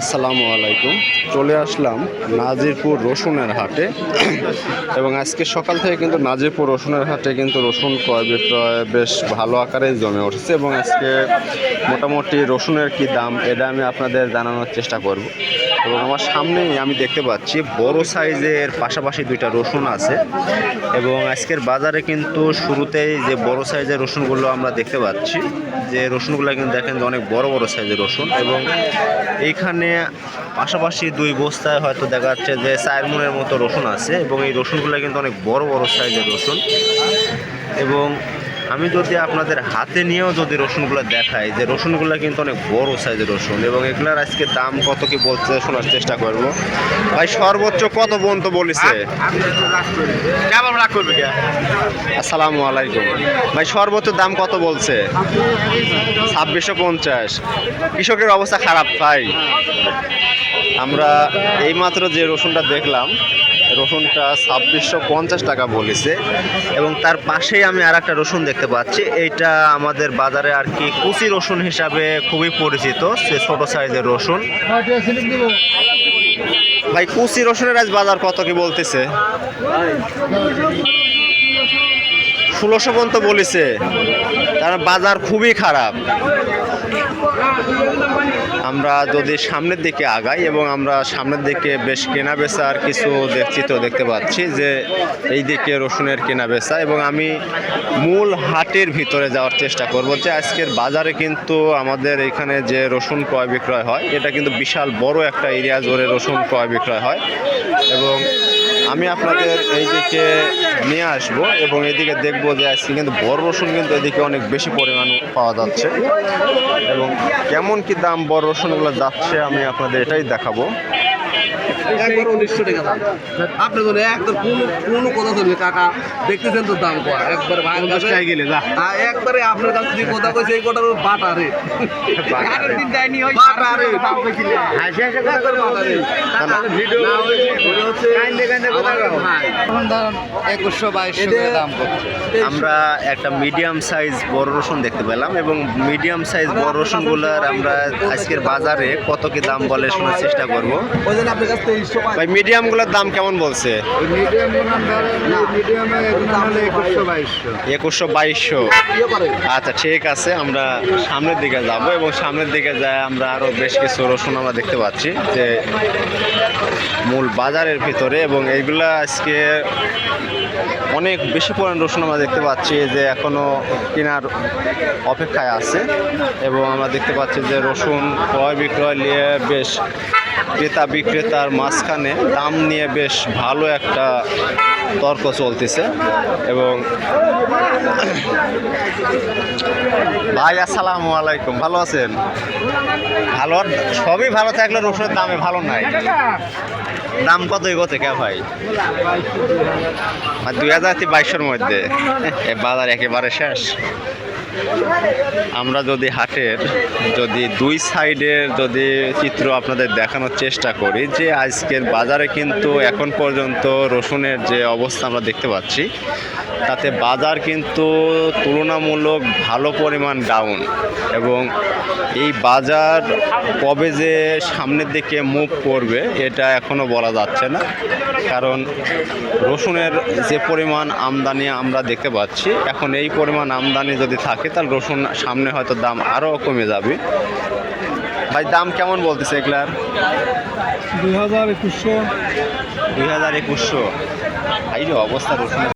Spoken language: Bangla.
আসসালামু আলাইকুম। চলে আসলাম নাজিরপুর রসুনের হাটে। এবং আজকে সকাল থেকে কিন্তু নাজিরপুর রসুনের হাটে কিন্তু রসুন ক্রয় বিক্রয় বেশ ভালো আকারে জমে উঠেছে এবং আজকে মোটামুটি রসুনের কি দাম এটা আমি আপনাদের জানানোর চেষ্টা করব। এবং আমার সামনেই আমি দেখতে পাচ্ছি বড় সাইজের পাশাপাশি দুইটা রসুন আছে। এবং আজকের বাজারে কিন্তু শুরুতেই যে বড় সাইজের রসুনগুলো আমরা দেখতে পাচ্ছি, যে রসুনগুলো কিন্তু দেখেন যে অনেক বড় বড় সাইজের রসুন এবং এইখানে পাশাপাশি দুই বস্তায় হয়তো দেখা যাচ্ছে যে চার মনের মতো রসুন আছে এবং এই রসুনগুলো কিন্তু অনেক বড় বড় সাইজের রসুন। এবং আমি যদি আপনাদের হাতে নিয়েও যদি রসুনগুলো দেখাই যে রসুনগুলো কিন্তু অনেক বড় সাইজের রসুন এবং এগুলার আজকে দাম কত কি বলছে শোনার চেষ্টা করব। ভাই সর্বোচ্চ কত পর্যন্ত বলেছে? আসসালামু আলাইকুম। ভাই সর্বোচ্চ দাম কত বলছে? ছাব্বিশশো পঞ্চাশ। কৃষকের অবস্থা খারাপ ভাই। আমরা এইমাত্র যে রসুনটা দেখলাম রসুনটা ছাব্বিশশো পঞ্চাশ টাকা বলেছে। এবং তার পাশেই আমি আর একটা রসুন দেখতে পাচ্ছি। এইটা আমাদের বাজারে আর কি কুচি রসুন হিসাবে খুবই পরিচিত, সে ছোট সাইজের রসুন। ভাই, কুচি রসুনের আজ বাজার কত কি বলতেছে? ষোলোশো পর্যন্ত বলেছে। তার বাজার খুবই খারাপ। আমরা যদি সামনের দিকে আগাই এবং আমরা সামনের দিকে বেশ কেনা বেচার কিছু দেখছি তো দেখতে পাচ্ছি যে এই দিকে রসুনের কেনা বেচা এবং আমি মূল হাটের ভিতরে যাওয়ার চেষ্টা করব যে আজকের বাজারে কিন্তু আমাদের এখানে যে রসুন ক্রয় বিক্রয় হয়, এটা কিন্তু বিশাল বড় একটা এরিয়া জোরে রসুন ক্রয় বিক্রয় হয় এবং আমি আপনাদের এইদিকে নিয়ে আসব এবং এদিকে দেখব যে আজকে কিন্তু বড় রসুন কিন্তু এদিকে অনেক বেশি পরিমাণ পাওয়া যাচ্ছে। এবং কেমন কি দাম বড় রসুনগুলো যাচ্ছে আমি আপনাদের এটাই দেখাবো। একবার উনিশশো টাকা দাম। আপনি তো একদম কোনো কোনো কথা চলবে কাকা দেখতেছেন তো দাম কয়? একবার ভাই গেলে হ্যাঁ, একবারে আপনার কাছে যে কথা কইছে এই কথার বাটা রে। বাটা রে। আমরা একটা মিডিয়াম সাইজ বড় রসুন দেখতে পেলাম এবং মিডিয়াম সাইজ বড় রসুনগুলোর আমরা আজকের বাজারে কত কি দাম বলে শোনার চেষ্টা করব। জন্য আপনার কাছে তেইশশো ভাই মিডিয়ামগুলোর দাম কেমন বলছে? একুশশো বাইশশো। ইয়ে আচ্ছা ঠিক আছে আমরা সামনের দিকে যাব এবং সামনের দিকে যায় আমরা আরও বেশ কিছু রসুন আমরা দেখতে পাচ্ছি যে মূল বাজারের ভিতরে এবং এইগুলা আজকে অনেক বেশি পরিমাণ রসুন আমরা দেখতে পাচ্ছি যে এখনও কেনার অপেক্ষায় আছে এবং আমরা দেখতে পাচ্ছি যে রসুন ক্রয় বিক্রয় নিয়ে বেশ ক্রেতা বিক্রেতার মাঝখানে দাম নিয়ে বেশ ভালো একটা তর্ক চলতেছে এবং ভাই, আসসালামু আলাইকুম। ভালো আছেন? ভালো, সবই ভালো থাকলে রসুনের দামে ভালো নাই। দাম কত এগোতে কে ভাই? দুই হাজার বাইশের মধ্যে। বাজার একেবারে শেষ। আমরা যদি হাটের, যদি দুই সাইডের যদি চিত্র আপনাদের দেখানোর চেষ্টা করি যে আজকের বাজারে কিন্তু এখন পর্যন্ত রসুনের যে অবস্থা আমরা দেখতে পাচ্ছি, তাতে বাজার কিন্তু তুলনামূলক ভালো পরিমাণ ডাউন এবং এই বাজার কবে যে সামনের দিকে মুভ করবে এটা এখনও বলা যাচ্ছে না। কারণ রসুনের যে পরিমাণ আমদানি আমরা দেখতে পাচ্ছি, এখন এই পরিমাণ আমদানি যদি থাকে তাহলে রসুন সামনে হয়তো দাম আরও কমে যাবে। ভাই দাম কেমন বলতেছে এগুলার? দুই হাজার একুশশো। দুই হাজার একুশশো। এই যে অবস্থা রসুনের।